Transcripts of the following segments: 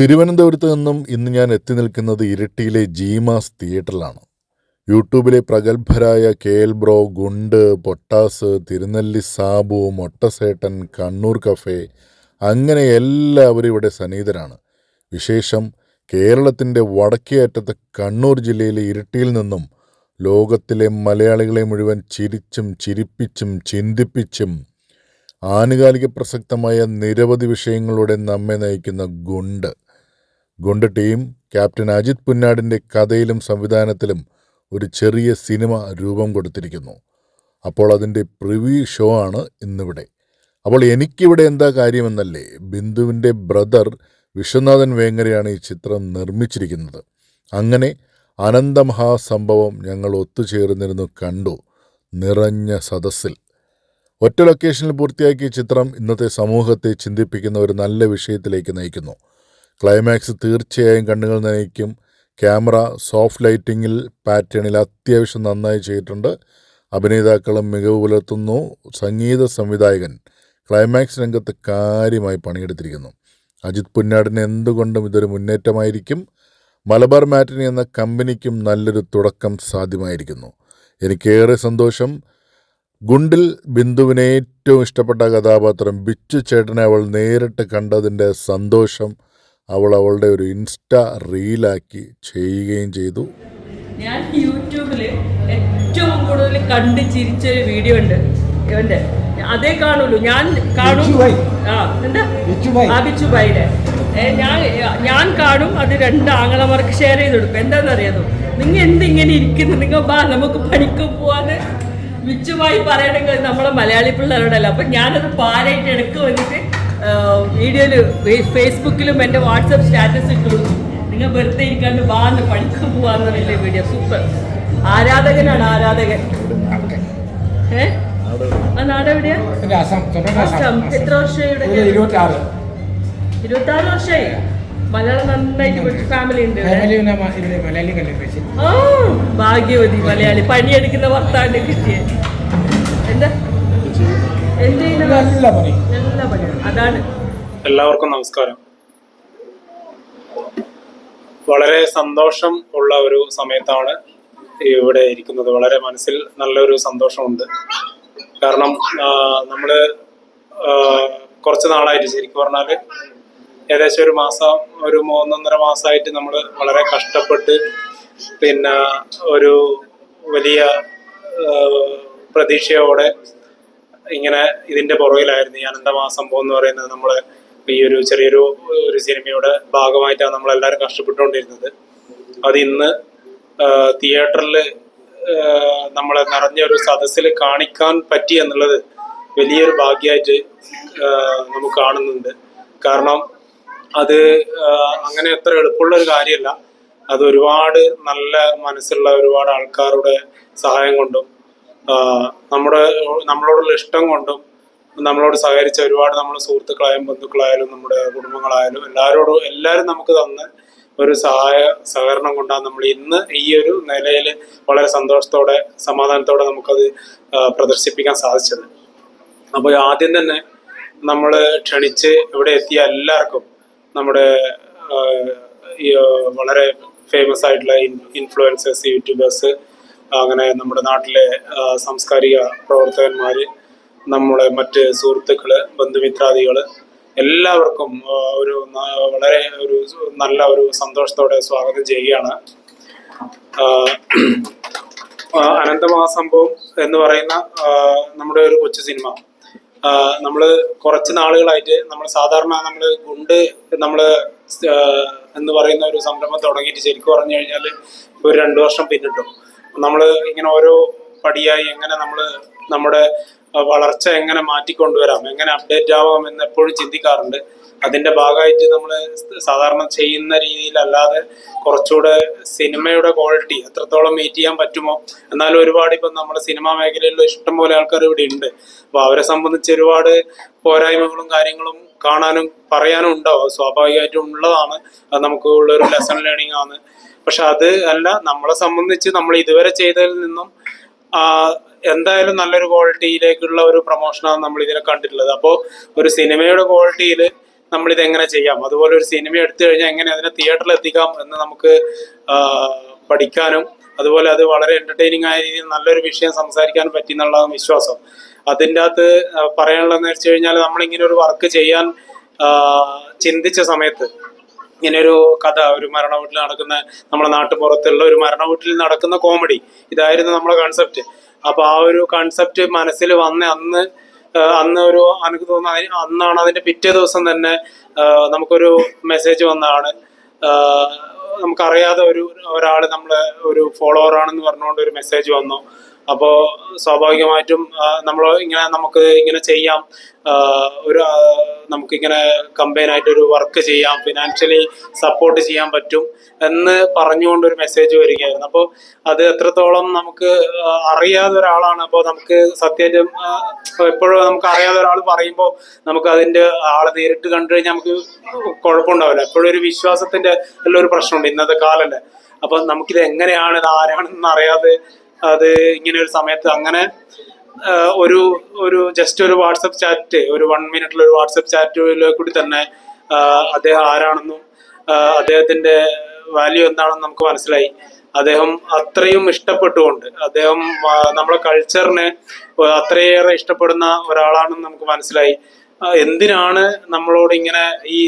തിരുവനന്തപുരത്ത് നിന്നും ഇന്ന് ഞാൻ എത്തി നിൽക്കുന്നത് ഇരിട്ടിയിലെ ജീമാസ് തിയേറ്ററിലാണ്. യൂട്യൂബിലെ പ്രഗത്ഭരായ കെ എൽ ബ്രോ ഗുണ്ട് പൊട്ടാസ് തിരുനെല്ലി സാബു മൊട്ടസേട്ടൻ കണ്ണൂർ കഫേ അങ്ങനെ എല്ലാവരും ഇവിടെ സന്നിഹിതരാണ്. വിശേഷം കേരളത്തിന്റെ വടക്കേ അറ്റത്തെ കണ്ണൂർ ജില്ലയിലെ ഇരിട്ടിയിൽ നിന്നും ലോകത്തിലെ മലയാളികളെ മുഴുവൻ ചിരിച്ചും ചിരിപ്പിച്ചും ചിന്തിപ്പിച്ചും ആനുകാലിക പ്രസക്തമായ നിരവധി വിഷയങ്ങളുടെ നമ്മെ നയിക്കുന്ന ഗുണ്ട്. ഗുണ്ട് ടീം ക്യാപ്റ്റൻ അജിത് പുന്നാടിന്റെ കഥയിലും സംവിധാനത്തിലും ഒരു ചെറിയ സിനിമ രൂപം കൊടുത്തിരിക്കുന്നു. അപ്പോൾ അതിന്റെ പ്രിവ്യൂ ഷോ ആണ് ഇന്നിവിടെ. അപ്പോൾ എനിക്കിവിടെ എന്താ കാര്യമെന്നല്ലേ? ബിന്ദുവിന്റെ ബ്രദർ വിശ്വനാഥൻ വേങ്ങരയാണ് ഈ ചിത്രം നിർമ്മിച്ചിരിക്കുന്നത്. അങ്ങനെ അനന്തമഹാസംഭവം ഞങ്ങൾ ഒത്തുചേർന്നിരുന്നു കണ്ടു നിറഞ്ഞ സദസ്സിൽ. ഒറ്റ ലൊക്കേഷനിൽ പൂർത്തിയാക്കിയ ചിത്രം ഇന്നത്തെ സമൂഹത്തെ ചിന്തിപ്പിക്കുന്ന ഒരു നല്ല വിഷയത്തിലേക്ക് നയിക്കുന്നു. ക്ലൈമാക്സ് തീർച്ചയായും കണ്ണുകൾ നനയ്ക്കും. ക്യാമറ സോഫ്റ്റ് ലൈറ്റിങ്ങിൽ പാറ്റേണിൽ അത്യാവശ്യം നന്നായി ചെയ്തിട്ടുണ്ട്. അഭിനേതാക്കളും മികവ് പുലർത്തുന്നു. സംഗീത സംവിധായകൻ ക്ലൈമാക്സ് രംഗത്ത് കാര്യമായി പണിയെടുത്തിരിക്കുന്നു. അജിത് പുന്നാടിന് എന്തുകൊണ്ടും ഇതൊരു മുന്നേറ്റമായിരിക്കും. മലബാർ മാറ്റിനി എന്ന കമ്പനിക്കും നല്ലൊരു തുടക്കം സാധ്യമായിരിക്കുന്നു. എനിക്കേറെ സന്തോഷം. ഗുണ്ടിൽ ബിന്ദുവിന് ഏറ്റവും ഇഷ്ടപ്പെട്ട കഥാപാത്രം ബിച്ചു ചേട്ടനെ അവൾ നേരിട്ട് കണ്ടതിന്റെ സന്തോഷം. അവൾ അവളുടെ ഒരു ഇൻസ്റ്റ റീലാക്കി ചെയ്യുകയും ചെയ്തു. ഞാൻ യൂട്യൂബിൽ ഏറ്റവും കൂടുതൽ കണ്ട് ചിരിച്ചൊരു വീഡിയോ ഉണ്ട്. ഇവന്റെ. അതേ കാണുള്ളൂ. ഞാൻ കാണും. ആ എന്താ? ആ ബിച്ചുബായിയുടെ ഞാൻ ഞാൻ കാണും അത് രണ്ട് ആങ്ങളമാർക്ക് ഷെയർ ചെയ്ത് കൊടുക്കും. എന്താണെന്നറിയാതോ നിങ്ങൾ എന്തിങ്ങനെ ഇരിക്കുന്നു? നിങ്ങൾ ബാ നമുക്ക് പണിക്ക് പോവാന്ന്. ബിച്ചുമായി പറയണമെങ്കിൽ നമ്മളെ മലയാളി പിള്ളേരോടല്ല? അപ്പം ഞാനത് പാരായിട്ട് എടുക്ക് വന്നിട്ട് വീഡിയോയിൽ ഫേസ്ബുക്കിലും എന്റെ വാട്സപ്പ് സ്റ്റാറ്റസ് ഇട്ട്. നിങ്ങൾ വെറുതെ ഇരിക്കാണ്ട് ബാന്ന് പണിക്ക് പോവാന്നുള്ള വീഡിയോ സൂപ്പർ ആരാധകനാണ് ആരാധകൻ? ആ നാട് എവിടെയാ എത്ര വർഷമായി ഇവിടെ? ഇരുപത്തി ആറ് വർഷമായി? മലയാളം നന്നായിട്ട് പഠിച്ച ഫാമിലി ഉണ്ട് ഭാഗ്യവതി മലയാളി. പണിയെടുക്കുന്ന ഭർത്താവിന്റെ കിട്ടിയേ. എന്താ? നല്ല പണി. നല്ല പണിയാണ് അതാണ്. എല്ലാവർക്കും നമസ്കാരം. വളരെ സന്തോഷം ഉള്ള ഒരു സമയത്താണ് ഇവിടെ ഇരിക്കുന്നത്. വളരെ മനസ്സിൽ നല്ലൊരു സന്തോഷമുണ്ട്. കാരണം നമ്മൾ നമ്മൾ കുറച്ച് നാളായിട്ട് ശരിക്കും പറഞ്ഞാൽ ഏകദേശം ഒരു മാസം ഒരു മൂന്നൊന്നര മാസമായിട്ട് നമ്മൾ വളരെ കഷ്ടപ്പെട്ട് പിന്നെ ഒരു വലിയ പ്രതീക്ഷയോടെ ഇങ്ങനെ ഇതിന്റെ പുറകിലായിരുന്നു ഈ അനന്തമാസംഭവം എന്ന് പറയുന്നത് നമ്മൾ ഈ ഒരു ചെറിയൊരു ഒരു സിനിമയുടെ ഭാഗമായിട്ടാണ് നമ്മൾ എല്ലാവരും കഷ്ടപ്പെട്ടുകൊണ്ടിരുന്നത്. അത് ഇന്ന് തിയേറ്ററിൽ നമ്മളെ നിറഞ്ഞ ഒരു സദസ്സിൽ കാണിക്കാൻ പറ്റി എന്നുള്ളത് വലിയൊരു ഭാഗ്യമായിട്ട് നമുക്ക് കാണുന്നുണ്ട്. കാരണം അത് അങ്ങനെ അത്ര എളുപ്പമുള്ള ഒരു കാര്യമല്ല. അത് ഒരുപാട് നല്ല മനസ്സുള്ള ഒരുപാട് ആൾക്കാരുടെ സഹായം കൊണ്ടും നമ്മുടെ നമ്മളോടുള്ള ഇഷ്ടം കൊണ്ടും നമ്മളോട് സഹകരിച്ച ഒരുപാട് നമ്മുടെ സുഹൃത്തുക്കളായാലും ബന്ധുക്കളായാലും നമ്മുടെ കുടുംബങ്ങളായാലും എല്ലാവരോടും എല്ലാവരും നമുക്ക് തന്ന ഒരു സഹായ സഹകരണം കൊണ്ടാണ് നമ്മൾ ഇന്ന് ഈ ഒരു നിലയിൽ വളരെ സന്തോഷത്തോടെ സമാധാനത്തോടെ നമുക്കത് പ്രദർശിപ്പിക്കാൻ സാധിച്ചത്. അപ്പോൾ ആദ്യം തന്നെ നമ്മൾ ക്ഷണിച്ച് ഇവിടെ എത്തിയ എല്ലാവർക്കും നമ്മുടെ വളരെ ഫേമസ് ആയിട്ടുള്ള ഇൻഫ്ലുവൻസേഴ്സ് യൂട്യൂബേഴ്സ് അങ്ങനെ നമ്മുടെ നാട്ടിലെ സാംസ്കാരിക പ്രവർത്തകന്മാര് നമ്മുടെ മറ്റ് സുഹൃത്തുക്കൾ ബന്ധുമിത്രാദികൾ എല്ലാവർക്കും ഒരു വളരെ ഒരു നല്ല ഒരു സന്തോഷത്തോടെ സ്വാഗതം ചെയ്യുകയാണ്. അനന്തമഹാസംഭവം എന്ന് പറയുന്ന നമ്മുടെ ഒരു കൊച്ചു സിനിമ. നമ്മൾ കുറച്ച് നാളുകളായിട്ട് നമ്മൾ സാധാരണ നമ്മൾ ഗുണ്ട് നമ്മൾ എന്ന് പറയുന്ന ഒരു സംരംഭം തുടങ്ങിയിട്ട് ശരിക്കും പറഞ്ഞു കഴിഞ്ഞാൽ ഒരു രണ്ടു വർഷം പിന്നിട്ടു. നമ്മൾ ഇങ്ങനെ ഓരോ പടിയായി എങ്ങനെ നമ്മൾ നമ്മുടെ വളർച്ച എങ്ങനെ മാറ്റിക്കൊണ്ടുവരാം എങ്ങനെ അപ്ഡേറ്റ് ആവാം എന്ന് എപ്പോഴും ചിന്തിക്കാറുണ്ട്. അതിന്റെ ഭാഗമായിട്ട് നമ്മൾ സാധാരണ ചെയ്യുന്ന രീതിയിലല്ലാതെ കുറച്ചുകൂടെ സിനിമയുടെ ക്വാളിറ്റി എത്രത്തോളം മീറ്റ് ചെയ്യാൻ പറ്റുമോ. എന്നാലും ഒരുപാട് ഇപ്പം നമ്മുടെ സിനിമാ മേഖലയിൽ ഇഷ്ടംപോലെ ആൾക്കാർ ഇവിടെ ഉണ്ട് അപ്പോൾ അവരെ സംബന്ധിച്ച് ഒരുപാട് പോരായ്മകളും കാര്യങ്ങളും കാണാനും പറയാനും ഉണ്ടാവും സ്വാഭാവികമായിട്ടും ഉള്ളതാണ്. അത് നമുക്ക് ഉള്ളൊരു ലെസൺ ലേണിംഗ് ആണ്. പക്ഷെ അത് അല്ല നമ്മളെ സംബന്ധിച്ച് നമ്മൾ ഇതുവരെ ചെയ്തതിൽ നിന്നും എന്തായാലും നല്ലൊരു ക്വാളിറ്റിയിലേക്കുള്ള ഒരു പ്രൊമോഷനാണ് നമ്മൾ ഇതിനെ കണ്ടിട്ടുള്ളത്. അപ്പോൾ ഒരു സിനിമയുടെ ക്വാളിറ്റിയിൽ നമ്മൾ എങ്ങനെ ചെയ്യാം? അതുപോലെ ഒരു സിനിമ എടുത്തു കഴിഞ്ഞാൽ എങ്ങനെ അതിനെ തിയേറ്ററിൽ എത്തിക്കാം എന്ന് നമുക്ക് പഠിക്കാനും അതുപോലെ അത് വളരെ എന്റർടൈനിങ് ആയ രീതിയിൽ നല്ലൊരു വിഷയം സംസാരിക്കാൻ പറ്റി എന്നുള്ളതാണ് വിശ്വാസം. അതിന്റെ അകത്ത് പറയാനുള്ളതെന്ന് വെച്ച് കഴിഞ്ഞാൽ നമ്മളിങ്ങനെ ഒരു വർക്ക് ചെയ്യാൻ ചിന്തിച്ച സമയത്ത് ഇങ്ങനെ ഒരു കഥ ഒരു മരണ വീട്ടിൽ നടക്കുന്ന നമ്മുടെ നാട്ടുപുറത്തുള്ള ഒരു മരണ വീട്ടിൽ നടക്കുന്ന കോമഡി ഇതായിരുന്നു നമ്മുടെ കൺസെപ്റ്റ് അപ്പൊ ആ ഒരു കൺസെപ്റ്റ് മനസ്സിൽ വന്ന അന്ന് അന്ന് ഒരു എനിക്ക് തോന്നുന്നു അന്നാണ് അതിന്റെ പിറ്റേ ദിവസം തന്നെ നമുക്കൊരു മെസ്സേജ് വന്നതാണ്. നമുക്കറിയാതെ ഒരു ഒരാൾ നമ്മളെ ഒരു ഫോളോവർ ആണെന്ന് പറഞ്ഞുകൊണ്ട് ഒരു മെസ്സേജ് വന്നു. അപ്പോൾ സ്വാഭാവികമായിട്ടും നമ്മൾ ഇങ്ങനെ നമുക്ക് ഇങ്ങനെ ചെയ്യാം. ഒരു നമുക്കിങ്ങനെ കമ്പൈനായിട്ട് ഒരു വർക്ക് ചെയ്യാം. ഫിനാൻഷ്യലി സപ്പോർട്ട് ചെയ്യാൻ പറ്റും എന്ന് പറഞ്ഞുകൊണ്ട് ഒരു മെസ്സേജ് വരികയായിരുന്നു. അപ്പോൾ അത് എത്രത്തോളം നമുക്ക് അറിയാതെ ഒരാളാണ്. അപ്പോൾ നമുക്ക് സത്യമായിട്ടും എപ്പോഴും നമുക്ക് അറിയാതെ ഒരാൾ പറയുമ്പോൾ നമുക്ക് അതിന്റെ ആളെ നേരിട്ട് കണ്ടു കഴിഞ്ഞാൽ നമുക്ക് കുഴപ്പമുണ്ടാവില്ല. എപ്പോഴും ഒരു വിശ്വാസത്തിന്റെ എല്ലാം ഒരു പ്രശ്നമുണ്ട് ഇന്നത്തെ കാലല്ലേ. അപ്പൊ നമുക്കിത് എങ്ങനെയാണ് ഇത് ആരാണെന്ന് അറിയാതെ അത് ഇങ്ങനെ ഒരു സമയത്ത് അങ്ങനെ ഒരു ഒരു ജസ്റ്റ് ഒരു വാട്സപ്പ് ചാറ്റ് ഒരു വൺ മിനിറ്റിൽ ഒരു വാട്സപ്പ് ചാറ്റിൽ കൂടി തന്നെ അദ്ദേഹം ആരാണെന്നും അദ്ദേഹത്തിന്റെ വാല്യൂ എന്താണെന്ന് നമുക്ക് മനസ്സിലായി. അദ്ദേഹം അത്രയും ഇഷ്ടപ്പെട്ടുകൊണ്ട് അദ്ദേഹം നമ്മുടെ കൾച്ചറിനെ അത്രയേറെ ഇഷ്ടപ്പെടുന്ന ഒരാളാണെന്ന് നമുക്ക് മനസ്സിലായി. എന്തിനാണ് നമ്മളോട് ഇങ്ങനെ ഈ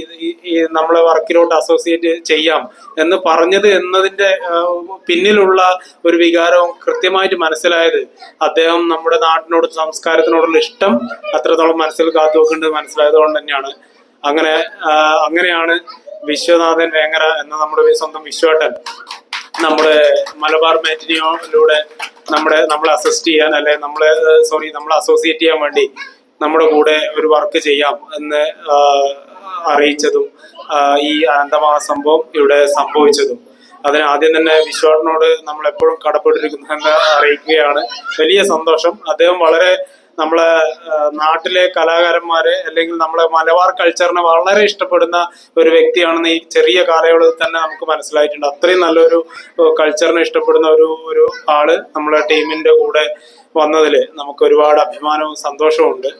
നമ്മളെ വർക്കിലോട്ട് അസോസിയേറ്റ് ചെയ്യാം എന്ന് പറഞ്ഞത് എന്നതിന്റെ പിന്നിലുള്ള ഒരു വികാരവും കൃത്യമായിട്ട് മനസ്സിലായത് അദ്ദേഹം നമ്മുടെ നാടിനോട് സംസ്കാരത്തിനോടുള്ള ഇഷ്ടം അത്രത്തോളം മനസ്സിൽ കാത്തു വെക്കേണ്ടത് മനസ്സിലായത് കൊണ്ട് തന്നെയാണ്. അങ്ങനെ അങ്ങനെയാണ് വിശ്വനാഥൻ വേങ്ങര എന്ന നമ്മുടെ സ്വന്തം വിശ്വേട്ടൻ നമ്മുടെ മലബാർ മാറ്റിനിയോയിലൂടെ നമ്മുടെ നമ്മളെ അസിസ്റ്റ് ചെയ്യാൻ അല്ലെ നമ്മളെ സോറി നമ്മളെ അസോസിയേറ്റ് ചെയ്യാൻ വേണ്ടി നമ്മുടെ കൂടെ ഒരു വർക്ക് ചെയ്യാം എന്ന് അറിയിച്ചതും ഈ അനന്തമായ സംഭവം ഇവിടെ സംഭവിച്ചതും. അതിന് ആദ്യം തന്നെ വിശ്വാടിനോട് നമ്മൾ എപ്പോഴും കടപ്പെട്ടിരിക്കുന്നു എന്ന് അറിയിക്കുകയാണ്. വലിയ സന്തോഷം. അദ്ദേഹം വളരെ നമ്മളെ നാട്ടിലെ കലാകാരന്മാരെ അല്ലെങ്കിൽ നമ്മളെ മലബാർ കൾച്ചറിനെ വളരെ ഇഷ്ടപ്പെടുന്ന ഒരു വ്യക്തിയാണെന്ന് ഈ ചെറിയ കാലയളവിൽ തന്നെ നമുക്ക് മനസ്സിലായിട്ടുണ്ട്. അത്രയും നല്ലൊരു കൾച്ചറിനെ ഇഷ്ടപ്പെടുന്ന ഒരു ഒരു ആൾ നമ്മളെ ടീമിന്റെ കൂടെ വന്നതിൽ നമുക്ക് ഒരുപാട് അഭിമാനവും സന്തോഷവും ഉണ്ട്